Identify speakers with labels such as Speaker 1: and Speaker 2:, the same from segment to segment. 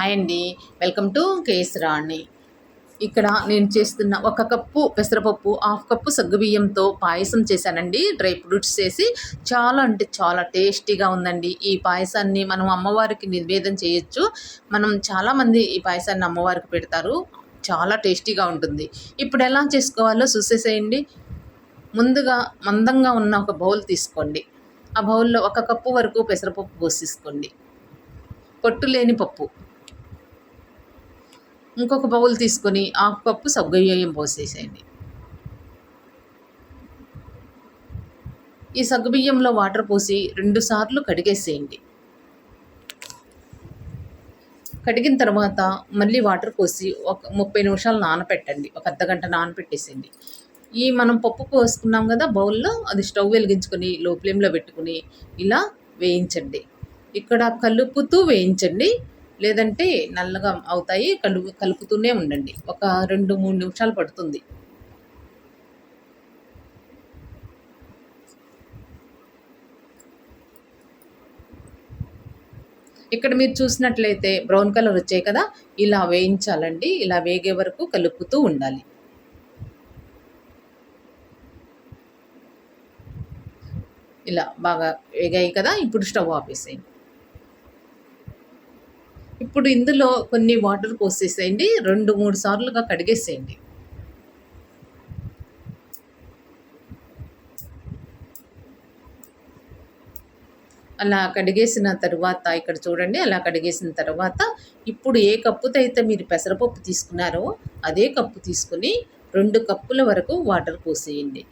Speaker 1: Hi అండి. Welcome to KS రాణి ఇక్కడ నేను చేస్తున్న ఒక కప్పు పెసరపప్పు హాఫ్ కప్పు సగ్గుబియ్యంతో పాయసం చేశానండి. డ్రై ఫ్రూట్స్ చేసి చాలా అంటే చాలా టేస్టీగా ఉందండి. ఈ పాయసాన్ని మనం అమ్మవారికి నివేదన చేయొచ్చు. మనం చాలామంది ఈ పాయసాన్ని అమ్మవారికి పెడతారు. చాలా టేస్టీగా ఉంటుంది. ఇప్పుడు ఎలా చేసుకోవాలో చూసేసేయండి. ముందుగా మందంగా ఉన్న ఒక బౌల్ తీసుకోండి. ఆ బౌల్లో ఒక కప్పు వరకు పెసరపప్పు పోసేసుకోండి. పొట్టు లేని పప్పు. ఇంకొక బౌల్ తీసుకొని ఆకుపప్పు సగ్గుబియ్యం పోసేసేయండి. ఈ సగ్గుబియ్యంలో వాటర్ పోసి రెండు సార్లు కడిగేసేయండి. కడిగిన తర్వాత మళ్ళీ వాటర్ పోసి ఒక ముప్పై నిమిషాలు నానపెట్టండి. ఒక అర్ధగంట నానపెట్టేసేయండి. ఈ మనం పప్పు పోసుకున్నాం కదా బౌల్లో అది స్టవ్ వెలిగించుకొని లో ఫ్లేమ్లో పెట్టుకుని ఇలా వేయించండి. ఇక్కడ కలుపుతూ వేయించండి. లేదంటే నల్లగా అవుతాయి కలు కలుపుతూనే ఉండండి. ఒక రెండు మూడు నిమిషాలు పడుతుంది. ఇక్కడ మీరు చూసినట్లయితే బ్రౌన్ కలర్ వచ్చాయి కదా ఇలా వేయించాలండి. ఇలా వేగే వరకు కలుపుతూ ఉండాలి. ఇలా బాగా వేగాయి కదా ఇప్పుడు స్టవ్ ఆపేసేయండి. ఇప్పుడు ఇందులో కొన్ని వాటర్ పోసేసేయండి. రెండు మూడు సార్లుగా కడిగేసేయండి. అలా కడిగేసిన తర్వాత ఇక్కడ చూడండి అలా కడిగేసిన తర్వాత ఇప్పుడు ఏ కప్పుతో అయితే మీరు పెసరపప్పు తీసుకున్నారో అదే కప్పు తీసుకుని రెండు కప్పుల వరకు వాటర్ పోసేయండి.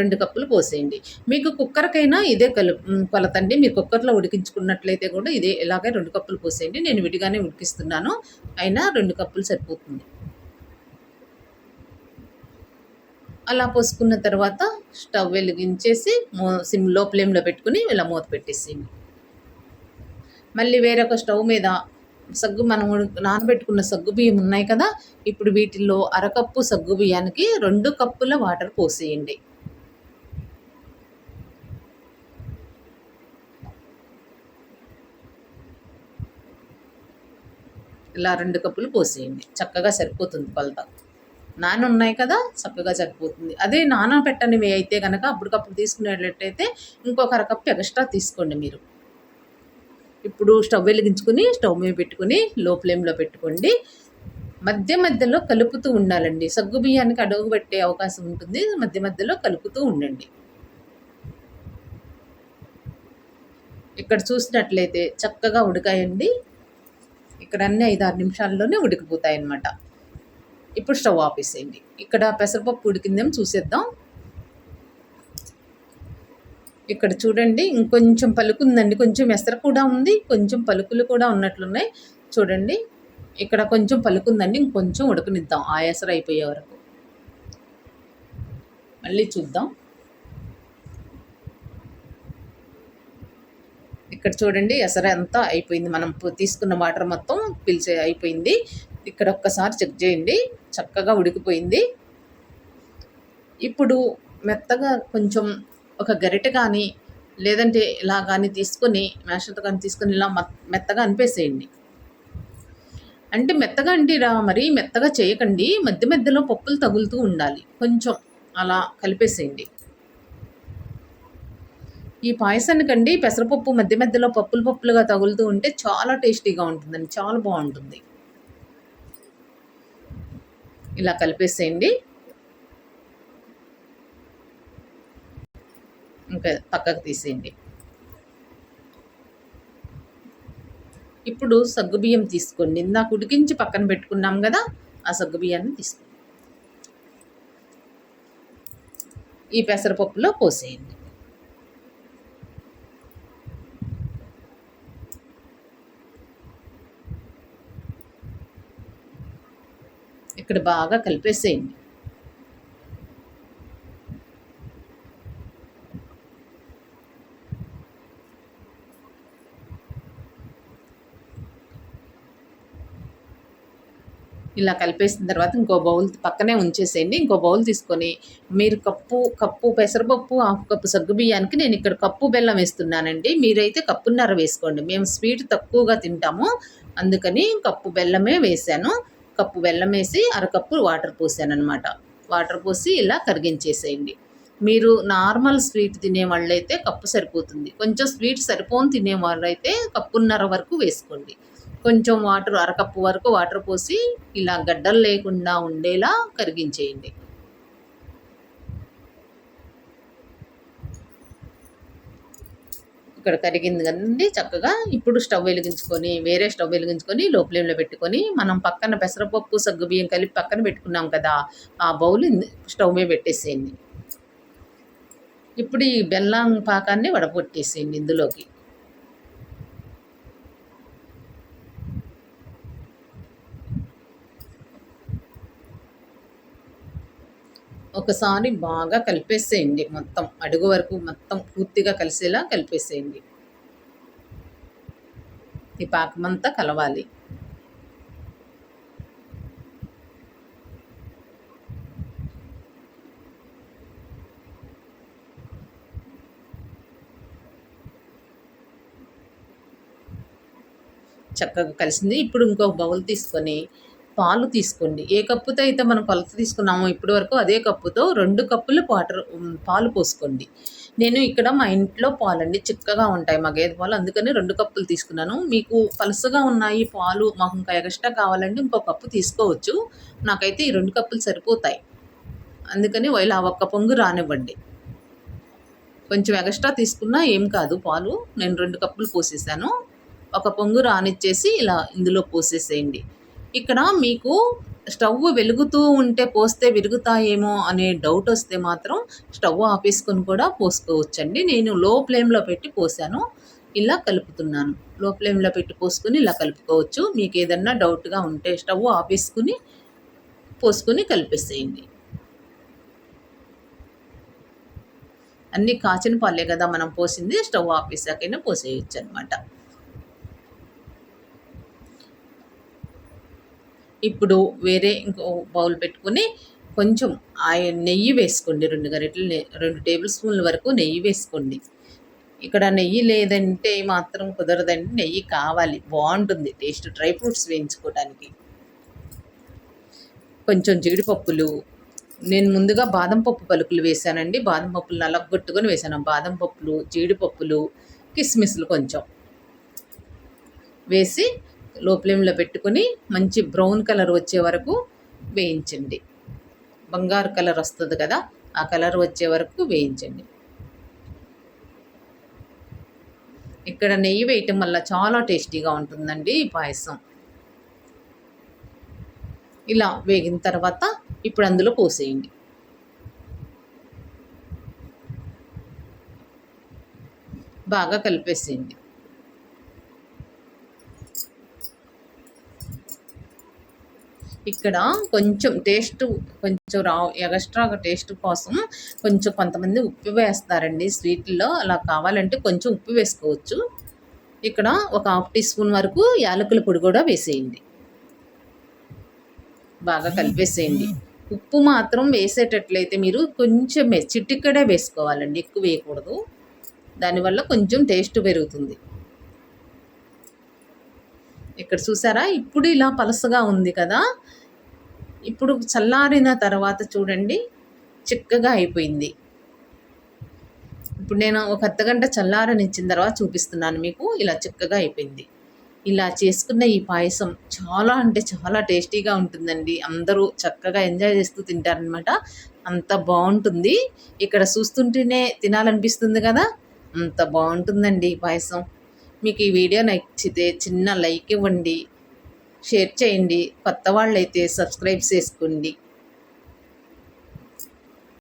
Speaker 1: రెండు కప్పులు పోసేయండి. మీకు కుక్కర్కైనా ఇదే కలు కొలతండి. మీరు కుక్కర్లో ఉడికించుకున్నట్లయితే కూడా ఇదే ఇలాగే రెండు కప్పులు పోసేయండి. నేను విడిగానే ఉడికిస్తున్నాను. అయినా రెండు కప్పులు సరిపోతుంది. అలా పోసుకున్న తర్వాత స్టవ్ వెలిగించేసి మో సిమ్లో ఫ్లేమ్లో పెట్టుకుని ఇలా మూత పెట్టేసేయండి. మళ్ళీ వేరొక స్టవ్ మీద సగ్గు మనం నానబెట్టుకున్న సగ్గు బియ్యం ఉన్నాయి కదా ఇప్పుడు వీటిల్లో అరకప్పు సగ్గు బియ్యానికి రెండు కప్పుల వాటర్ పోసేయండి. ఇలా రెండు కప్పులు పోసేయండి. చక్కగా సరిపోతుంది కొలత. నాన ఉన్నాయి కదా చక్కగా సరిపోతుంది. అదే నాన పెట్టనివి అయితే కనుక అప్పటికప్పుడు తీసుకునేటట్టయితే ఇంకొక అరకప్పు ఎక్స్ట్రా తీసుకోండి మీరు. ఇప్పుడు స్టవ్ వెలిగించుకుని స్టవ్ మీద పెట్టుకుని లో ఫ్లేమ్లో పెట్టుకోండి. మధ్య మధ్యలో కలుపుతూ ఉండాలండి. సగ్గు బియ్యానికి అడుగు పెట్టే అవకాశం ఉంటుంది. మధ్య మధ్యలో కలుపుతూ ఉండండి. ఇక్కడ చూసినట్లయితే చక్కగా ఉడకాయండి. ఇక్కడ అన్ని ఐదు ఆరు నిమిషాల్లోనే ఉడికిపోతాయి అన్నమాట ఇప్పుడు స్టవ్ ఆపేసేయండి. ఇక్కడ పెసరపప్పు ఉడికిందేమో చూసేద్దాం. ఇక్కడ చూడండి ఇంకొంచెం పలుకుందండి కొంచెం ఎసర కూడా ఉంది కొంచెం పలుకులు కూడా ఉన్నట్లున్నాయి. చూడండి ఇక్కడ కొంచెం పలుకుందండి ఇంకొంచెం ఉడకనిద్దాం. ఆ అయిపోయే వరకు. మళ్ళీ చూద్దాం. ఇక్కడ చూడండి ఎసర అంతా అయిపోయింది. మనం తీసుకున్న వాటర్ మొత్తం పిలిచే అయిపోయింది. ఇక్కడ ఒక్కసారి చెక్ చేయండి. చక్కగా ఉడికిపోయింది. ఇప్పుడు మెత్తగా కొంచెం ఒక గరిటె కానీ లేదంటే ఇలా కానీ తీసుకొని మేషతో కానీ తీసుకొని ఇలా మెత్తగా అనిపేసేయండి. అంటే మెత్తగా అంటే రా మరి మెత్తగా చేయకండి. మధ్య మధ్యలో పప్పులు తగులుతూ ఉండాలి. కొంచెం అలా కలిపేసేయండి. ఈ పాయసానికండి పెసరపప్పు మధ్య మధ్యలో పప్పులు పప్పులుగా తగులుతూ ఉంటే చాలా టేస్టీగా ఉంటుందండి చాలా బాగుంటుంది. ఇలా కలిపేసేయండి. ఇంకా పక్కకు తీసేయండి. ఇప్పుడు సగ్గుబియ్యం తీసుకోండి. ఇందాక ఉడికించి పక్కన పెట్టుకున్నాం కదా ఆ సగ్గుబియ్యాన్ని తీసుకోండి. ఈ పెసరపప్పులో పోసేయండి. ఇక్కడ బాగా కలిపేసేయండి. ఇలా కలిపేసిన తర్వాత ఇంకో బౌల్ పక్కనే ఉంచేసేయండి. ఇంకో బౌల్ తీసుకొని మీరు కప్పు కప్పు పెసరపప్పు హాఫ్ కప్పు సగ్గు బియ్యానికి నేను ఇక్కడ కప్పు బెల్లం వేస్తున్నానండి. మీరైతే కప్పున్నర వేసుకోండి. మేము స్వీట్ తక్కువగా తింటాము. అందుకని కప్పు బెల్లమే వేసాను కప్పు బెల్లం వేసి అరకప్పు వాటర్ పోసాను అనమాట వాటర్ పోసి ఇలా కరిగించేసేయండి. మీరు నార్మల్ స్వీట్ తినే వాళ్ళైతే కప్పు సరిపోతుంది. కొంచెం స్వీట్ సరిపోని తినే వాళ్ళైతే కప్పున్నర వరకు వేసుకోండి. కొంచెం వాటర్ అరకప్పు వరకు వాటర్ పోసి ఇలా గడ్డలు లేకుండా ఉండేలా కరిగించేయండి. ఇక్కడ కరిగింది కదండి చక్కగా ఇప్పుడు స్టవ్ వెలిగించుకొని వేరే స్టవ్ వెలిగించుకొని లో ఫ్లేమ్లో పెట్టుకొని మనం పక్కన పెసరపప్పు సగ్గుబియ్యం కలిపి పక్కన పెట్టుకున్నాం కదా ఆ బౌల్ స్టవ్ మీద పెట్టేసేయండి. ఇప్పుడు ఈ బెల్లం పాకాన్ని వడపొట్టేసేయండి ఇందులోకి. ఒకసారి బాగా కలిపేసేయండి. మొత్తం అడుగు వరకు మొత్తం పూర్తిగా కలిసేలా కలిపేసేయండి. ఈ పాకమంతా కలవాలి. చక్కగా కలిసింది. ఇప్పుడు ఇంకో బౌల్ తీసుకొని పాలు తీసుకోండి. ఏ కప్పుతో అయితే మనం కొలత తీసుకున్నామో ఇప్పటి వరకు అదే కప్పుతో రెండు కప్పులు వాటర్ పాలు పోసుకోండి. నేను ఇక్కడ మా ఇంట్లో పాలండి చిక్కగా ఉంటాయి మా గేదె పాలు. అందుకని రెండు కప్పులు తీసుకున్నాను. మీకు పలుసగా ఉన్నాయి పాలు మాకు ఇంకా ఎక్స్ట్రా కావాలంటే ఇంకో కప్పు తీసుకోవచ్చు. నాకైతే ఈ రెండు కప్పులు సరిపోతాయి. అందుకని ఇలా ఒక్క పొంగు రానివ్వండి. కొంచెం ఎక్స్ట్రా తీసుకున్నా ఏం కాదు పాలు. నేను రెండు కప్పులు పోసేసాను. ఒక పొంగు రానిచ్చేసి ఇలా ఇందులో పోసేసేయండి. ఇక్కడ మీకు స్టవ్ వెలుగుతూ ఉంటే పోస్తే విరుగుతాయేమో అనే డౌట్ వస్తే మాత్రం స్టవ్ ఆపేసుకొని కూడా పోసుకోవచ్చండి. నేను లో ఫ్లేమ్లో పెట్టి పోసాను. ఇలా కలుపుతున్నాను. లో ఫ్లేమ్లో పెట్టి పోసుకొని ఇలా కలుపుకోవచ్చు. మీకు ఏదన్నా డౌట్గా ఉంటే స్టవ్ ఆపేసుకుని పోసుకొని కలిపేసేయండి. అన్నీ కాచిన పాలే కదా మనం పోసింది. స్టవ్ ఆపేసాకైనా పోసేయచ్చు అనమాట ఇప్పుడు వేరే ఇంకో బౌల్ పెట్టుకొని కొంచెం ఆ నెయ్యి వేసుకోండి. రెండు గరిటలు రెండు టేబుల్ స్పూన్ల వరకు నెయ్యి వేసుకోండి. ఇక్కడ నెయ్యి లేదంటే మాత్రం కుదరదండి. నెయ్యి కావాలి. బాగుంటుంది. టేస్ట్. డ్రై ఫ్రూట్స్ వేయించుకోవడానికి కొంచెం జీడిపప్పులు. నేను ముందుగా బాదం పప్పు పలుకులు వేసానండి బాదం పప్పులు నలగొట్టుకొని వేసాను బాదం పప్పులు జీడిపప్పులు కిస్మిస్లు కొంచెం వేసి లో ఫ్లేమ్లో పెట్టుకొని మంచి బ్రౌన్ కలర్ వచ్చే వరకు వేయించండి. బంగారు కలర్ వస్తుంది కదా ఆ కలర్ వచ్చే వరకు వేయించండి. ఇక్కడ నెయ్యి వేయటం వల్ల చాలా టేస్టీగా ఉంటుందండి ఈ పాయసం. ఇలా వేగిన తర్వాత ఇప్పుడు అందులో పోసేయండి. బాగా కలిపేసేయండి. ఇక్కడ కొంచెం టేస్ట్ కొంచెం రా ఎక్స్ట్రా టేస్ట్ కోసం కొంచెం కొంతమంది ఉప్పు వేస్తారండి. స్వీట్లో అలా కావాలంటే కొంచెం ఉప్పు వేసుకోవచ్చు. ఇక్కడ ఒక హాఫ్ టీ స్పూన్ వరకు యాలకుల పొడి కూడా వేసేయండి. బాగా కలిపేసేయండి. ఉప్పు మాత్రం వేసేటట్లయితే మీరు కొంచెం చిట్టిక్కడే వేసుకోవాలండి. ఎక్కువ వేయకూడదు. దానివల్ల కొంచెం టేస్ట్ పెరుగుతుంది. ఇక్కడ చూసారా? ఇప్పుడు ఇలా పలసగా ఉంది కదా? ఇప్పుడు చల్లారిన తర్వాత చూడండి చిక్కగా అయిపోయింది. ఇప్పుడు నేను ఒక అర్ధగంట చల్లారనిచ్చిన తర్వాత చూపిస్తున్నాను మీకు ఇలా చిక్కగా అయిపోయింది. ఇలా చేసుకున్న ఈ పాయసం చాలా అంటే చాలా టేస్టీగా ఉంటుందండి. అందరూ చక్కగా ఎంజాయ్ చేస్తూ తింటారనమాట అంత బాగుంటుంది. ఇక్కడ చూస్తుంటేనే తినాలనిపిస్తుంది కదా? అంత బాగుంటుందండి ఈ పాయసం. మీకు ఈ వీడియో నచ్చితే చిన్న లైక్ ఇవ్వండి షేర్ చేయండి. కొత్త వాళ్ళైతే సబ్స్క్రైబ్ చేసుకోండి.